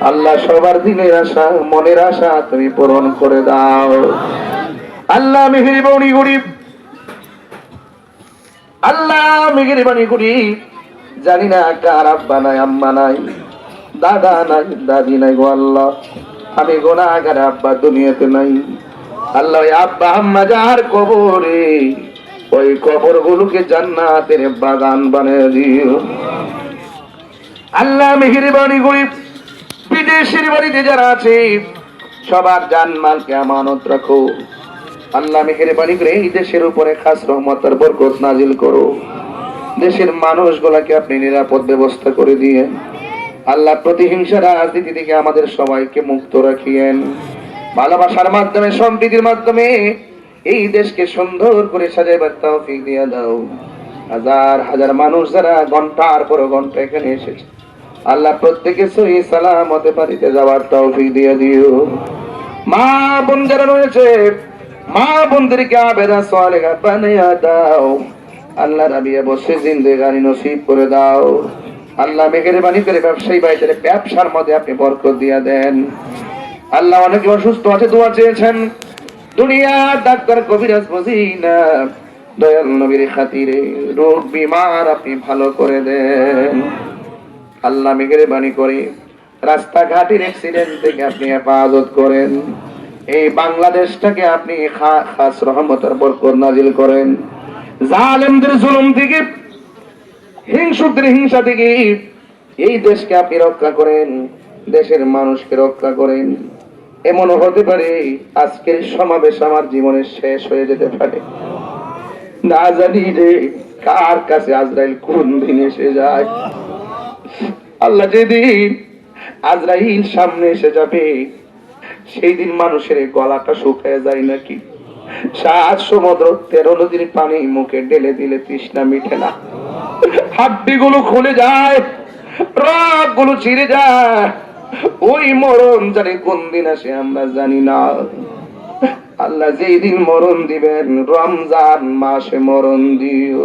আল্লাহ সবার দিনের আশা, মনের আশা তুমি পূরণ করে দাও। আল্লাহ মেহেরি বৌনি গরিব আল্লাহ মেহেরি বাণী গরিব জানি না কার আব্বা নাই, আম্মা নাই, দাদা নাই, দাদি নাই গো আল্লাহ। আমি গোনাগার আব্বা, দুনিয়াতে নাই। আল্লাহ ওই আব্বা, আম্মা যার কবরে, ওই কবর গুলোকে জান্নাতের বাগান বানিয়ে দিও। আল্লাহ মেহেরি বাণী গরিব বিদেশের বাড়িতে যারা আছে, সবার জানমালকে আমানত রাখো। আল্লাহ মেহের বাণী করে এই দেশের উপরে খাস রহমতের বরকত নাজিল করো। দেশের মানুষগুলাকে আপনি নিরাপদ ব্যবস্থা করে দিয়ে আল্লাহ প্রতিহিংসা রাজনীতি থেকে আমাদের সবাইকে মুক্ত রাখিয়েন। ভালোবাসার মাধ্যমে, সম্প্রীতির মাধ্যমে এই দেশকে সুন্দর করে সাজাইবার তৌফিক দিয়ে দাও। হাজার হাজার মানুষ যারা ঘণ্টার পর ঘণ্টা এখানে এসেছে। আল্লাহ প্রত্যেকে সহি সালামতে বাড়িতে যাওয়ার তৌফিক দিয়ে দিও। মা বোন যারা রয়েছে, মা বোনদেরকে আবেদা বানিয়ে দাও। আল্লাহ রাবিয়া বসে জিন্দেগানি নসিব করে দাও। আল্লাহ মেঘের বাণী করে ব্যবসায়ী বাড়িতে ব্যবসার মধ্যে আপনি বরকত দিয়ে দেন। আল্লাহ অনেকে অসুস্থ আছে, দোয়া চেয়েছেন। দুনিয়ার ডাক্তার কবিরাজ বুঝি না দয়াল নবীর খাতিরে রোগ বিমার আপনি ভালো করে দেন। আল্লাহ মেহরবানি করে। রাস্তাঘাটের অ্যাক্সিডেন্ট থেকে আপনি হেফাজত করেন। এই বাংলাদেশটাকে আপনি খাস রহমতের বরকত নাজিল করেন। জালেমদের জুলুম থেকে, হিংসুকদের হিংসা থেকে এই দেশকে আপনি রক্ষা করেন, দেশের মানুষকে রক্ষা করেন। এমনও হতে পারে আজকের সমাবেশ আমার জীবনের শেষ হয়ে যেতে পারে। না জানি রে কার কাছে আজরাইল কোন দিন এসে যায়। আল্লাহ যেদিন আজরাইল সামনে এসে যাবে, সেই দিন মানুষের গলাটা শুকায় যায় নাকি? সাত সমুদ্র, তেরো নদীর পানি মুখে ঢেলে দিলে তৃষ্ণা মিটে না। হাড্ডি গুলো খুলে যায় রকগুলো ছিঁড়ে যায়। ওই মরণ জানি কোন দিন আসে আমরা জানি না। আল্লাহ যেই দিন মরণ দিবেন, রমজান মাসে মরণ দিও।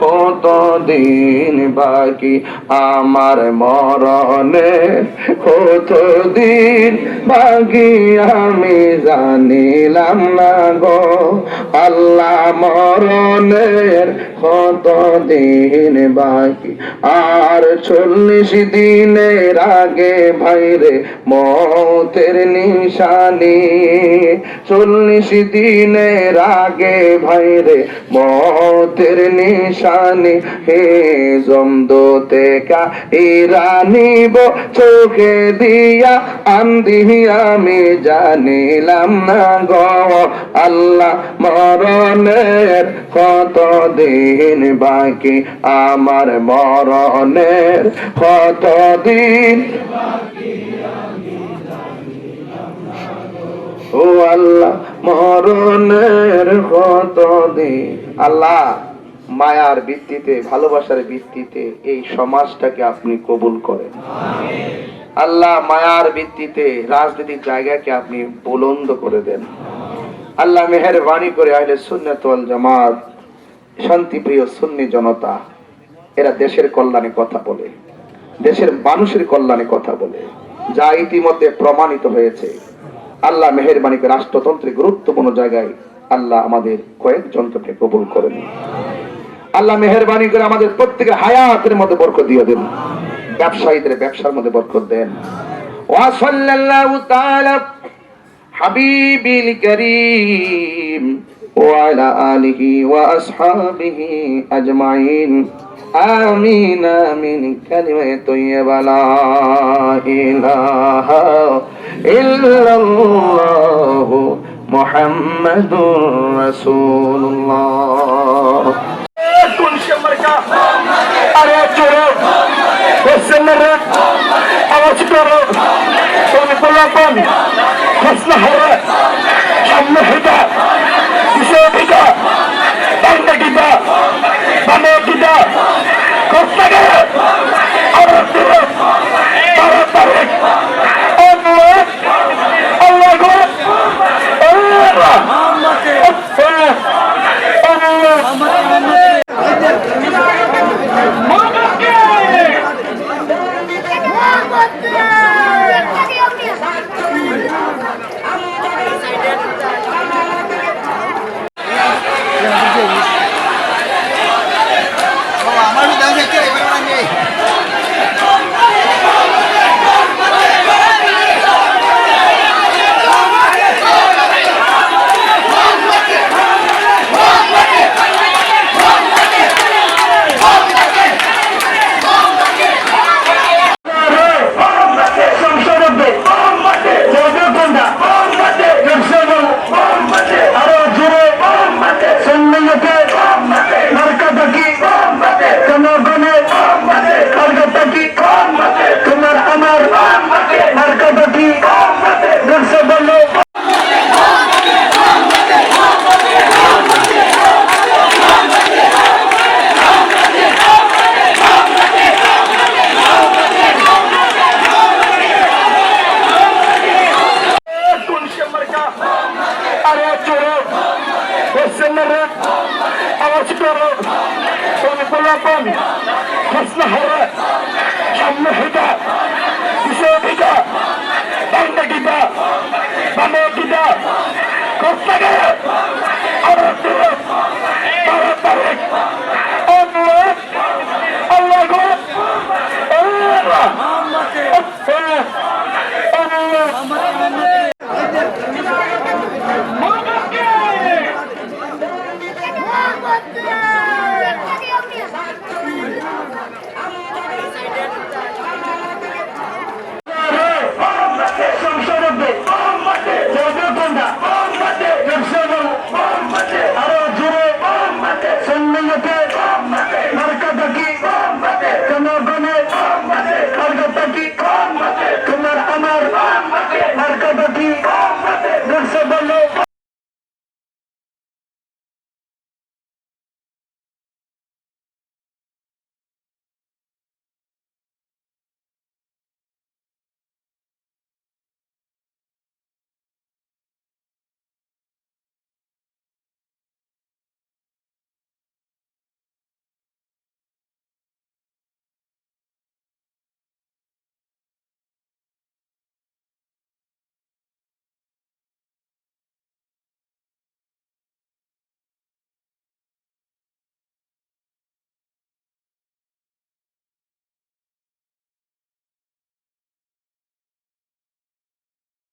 কতদিন বাকি? আমার মরণে কতদিন বাকি? আমি জানিলাম না গো, আল্লাহ মরণের কতদিন বাকি? আর চল্লিশ দিনের আগে ভাইরে মতের নিশানি। চল্লিশ দিনের আগে ভাইরে মতের নিশানি। হে জমদোতে কা ইরানিব চোখে দিয়া আন্দি আমি জানিলাম না গো। আল্লাহ মরণের কত দিন বাকি, আমার মরণের কত দিন ও আল্লাহ মরণের কত দিন, আল্লাহ মায়ার ভিত্তিতে, ভালোবাসার ভিত্তিতে এই সমাজটাকে আপনি কবুল করেন। আল্লাহ মায়ার ভিত্তিতে রাজনীতির জায়গাকে আপনি বুলন্দ করে দেন। আল্লাহ মেহরবানি করে আইলে সুন্নত ওয়াল জামাত, শান্তিপ্রিয় সুন্নি জনতা, এরা দেশের কল্যাণে কথা বলে, দেশের মানুষের কল্যাণে কথা বলে, যা ইতিমধ্যে প্রমাণিত হয়েছে। আল্লাহ মেহরবানি করে রাষ্ট্রতন্ত্রের গুরুত্বপূর্ণ জায়গায় আল্লাহ আমাদের কয়েকজনকে কবুল করেন। আল্লাহ মেহরবানি করে আমাদের প্রত্যেকের হায়াতের মধ্যে বরকত দিয়ে দেন ব্যবসায়ীদের ব্যবসার মধ্যে বরকত দেন ওয়াসাল্লাল্লাহু তাআলা হাবিবিল করিম وعلى آله وأصحابه أجمعين آمين آمين كلمة طيبة لا إله إلا الله محمد رسول الله সে মার্কা। আরে চোরো বসছেন না রে। আওয়াজ করো। তুমি গোলাপন ফসলা হবে সামনে হেঁটা করুন সংকলন হাসনা হারা